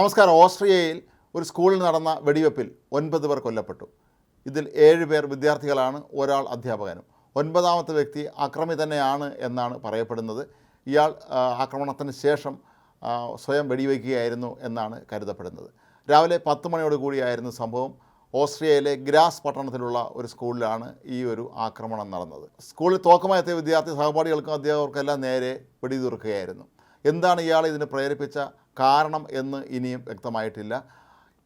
നമസ്കാരം. ഓസ്ട്രിയയിൽ ഒരു സ്കൂളിൽ നടന്ന വെടിവെപ്പിൽ ഒൻപത് പേർ കൊല്ലപ്പെട്ടു. ഇതിൽ ഏഴ് പേർ വിദ്യാർത്ഥികളാണ് ഒരാൾ അധ്യാപകനും. ഒൻപതാമത്തെ വ്യക്തി അക്രമി തന്നെയാണ് എന്നാണ് പറയപ്പെടുന്നത്. ഇയാൾ ആക്രമണത്തിന് ശേഷം സ്വയം വെടിവെക്കുകയായിരുന്നു എന്നാണ് കരുതപ്പെടുന്നത്. രാവിലെ പത്ത് മണിയോട് കൂടിയായിരുന്നു സംഭവം. ഓസ്ട്രിയയിലെ ഗ്രാസ് പട്ടണത്തിലുള്ള ഒരു സ്കൂളിലാണ് ഈ ഒരു ആക്രമണം നടന്നത്. സ്കൂളിൽ തോക്കമയത്തിയ വിദ്യാർത്ഥി സഹപാഠികൾക്കും അധ്യാപകർക്കെല്ലാം നേരെ വെടിതീർക്കുകയായിരുന്നു എന്താണ് ഇയാൾ ഇതിന് പ്രേരിപ്പിച്ച കാരണം എന്ന് ഇനിയും വ്യക്തമായിട്ടില്ല.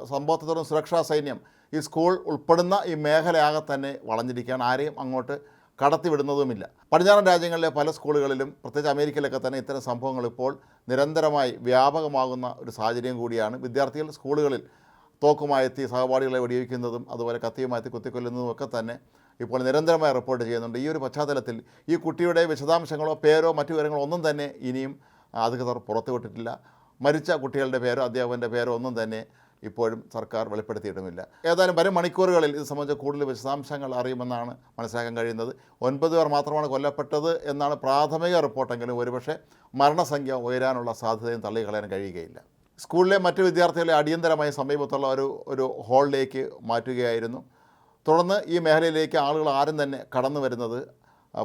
സംഭവത്തെ തുടർന്ന് സുരക്ഷാ സൈന്യം ഈ സ്കൂൾ ഉൾപ്പെടുന്ന ഈ മേഖലയാകെ തന്നെ വളഞ്ഞിരിക്കുകയാണ്. ആരെയും അങ്ങോട്ട് കടത്തിവിടുന്നതുമില്ല. പടിഞ്ഞാറൻ രാജ്യങ്ങളിലെ പല സ്കൂളുകളിലും പ്രത്യേകിച്ച് അമേരിക്കയിലൊക്കെ തന്നെ ഇത്തരം സംഭവങ്ങൾ ഇപ്പോൾ നിരന്തരമായി വ്യാപകമാകുന്ന ഒരു സാഹചര്യം കൂടിയാണ്. വിദ്യാർത്ഥികൾ സ്കൂളുകളിൽ തോക്കുമായി എത്തി സഹപാഠികളെ വെടിവെക്കുന്നതും അതുപോലെ കത്തിയുമായെത്തി കുത്തിക്കൊല്ലുന്നതും ഒക്കെ തന്നെ ഇപ്പോൾ നിരന്തരമായി റിപ്പോർട്ട് ചെയ്യുന്നുണ്ട്. ഈ ഒരു പശ്ചാത്തലത്തിൽ ഈ കുട്ടിയുടെ വിശദാംശങ്ങളോ പേരോ മറ്റു വിവരങ്ങളോ ഒന്നും തന്നെ ഇനിയും അധികൃതർ പുറത്തുവിട്ടിട്ടില്ല. മരിച്ച കുട്ടികളുടെ പേരോ അധ്യാപകന്റെ പേരോ ഒന്നും തന്നെ ഇപ്പോഴും സർക്കാർ വെളിപ്പെടുത്തിയിട്ടുമില്ല. ഏതായാലും വരും മണിക്കൂറുകളിൽ ഇത് സംബന്ധിച്ച കൂടുതൽ വിശദാംശങ്ങൾ അറിയുമെന്നാണ് മനസ്സിലാക്കാൻ കഴിയുന്നത്. ഒൻപത് പേർ മാത്രമാണ് കൊല്ലപ്പെട്ടത് എന്നാണ് പ്രാഥമിക റിപ്പോർട്ടെങ്കിലും ഒരുപക്ഷെ മരണസംഖ്യ ഉയരാനുള്ള സാധ്യതയും തള്ളിക്കളയാൻ കഴിയുകയില്ല. സ്കൂളിലെ മറ്റ് വിദ്യാർത്ഥികളെ അടിയന്തരമായി സമീപത്തുള്ള ഒരു ഒരു ഹാളിലേക്ക് മാറ്റുകയായിരുന്നു. തുടർന്ന് ഈ മേഖലയിലേക്ക് ആളുകൾ ആരും തന്നെ കടന്നു വരുന്നത്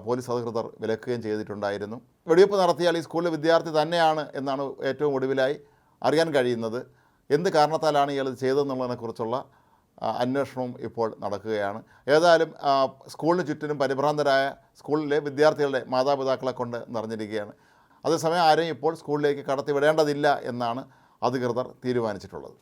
പോലീസ് അധികൃതർ വിലക്കുകയും ചെയ്തിട്ടുണ്ടായിരുന്നു. വെടിവെപ്പ് നടത്തിയാൽ ഈ സ്കൂളിലെ വിദ്യാർത്ഥി തന്നെയാണ് എന്നാണ് ഏറ്റവും ഒടുവിലായി അറിയാൻ കഴിയുന്നത്. എന്ത് കാരണത്താലാണ് ഇയാൾ ചെയ്തതെന്നുള്ളതിനെക്കുറിച്ചുള്ള അന്വേഷണവും ഇപ്പോൾ നടക്കുകയാണ്. ഏതായാലും സ്കൂളിന് ചുറ്റിനും പരിഭ്രാന്തരായ സ്കൂളിലെ വിദ്യാർത്ഥികളുടെ മാതാപിതാക്കളെ കൊണ്ട് നിറഞ്ഞിരിക്കുകയാണ്. അതേസമയം ആരെയും ഇപ്പോൾ സ്കൂളിലേക്ക് കടത്തിവിടേണ്ടതില്ല എന്നാണ് അധികൃതർ തീരുമാനിച്ചിട്ടുള്ളത്.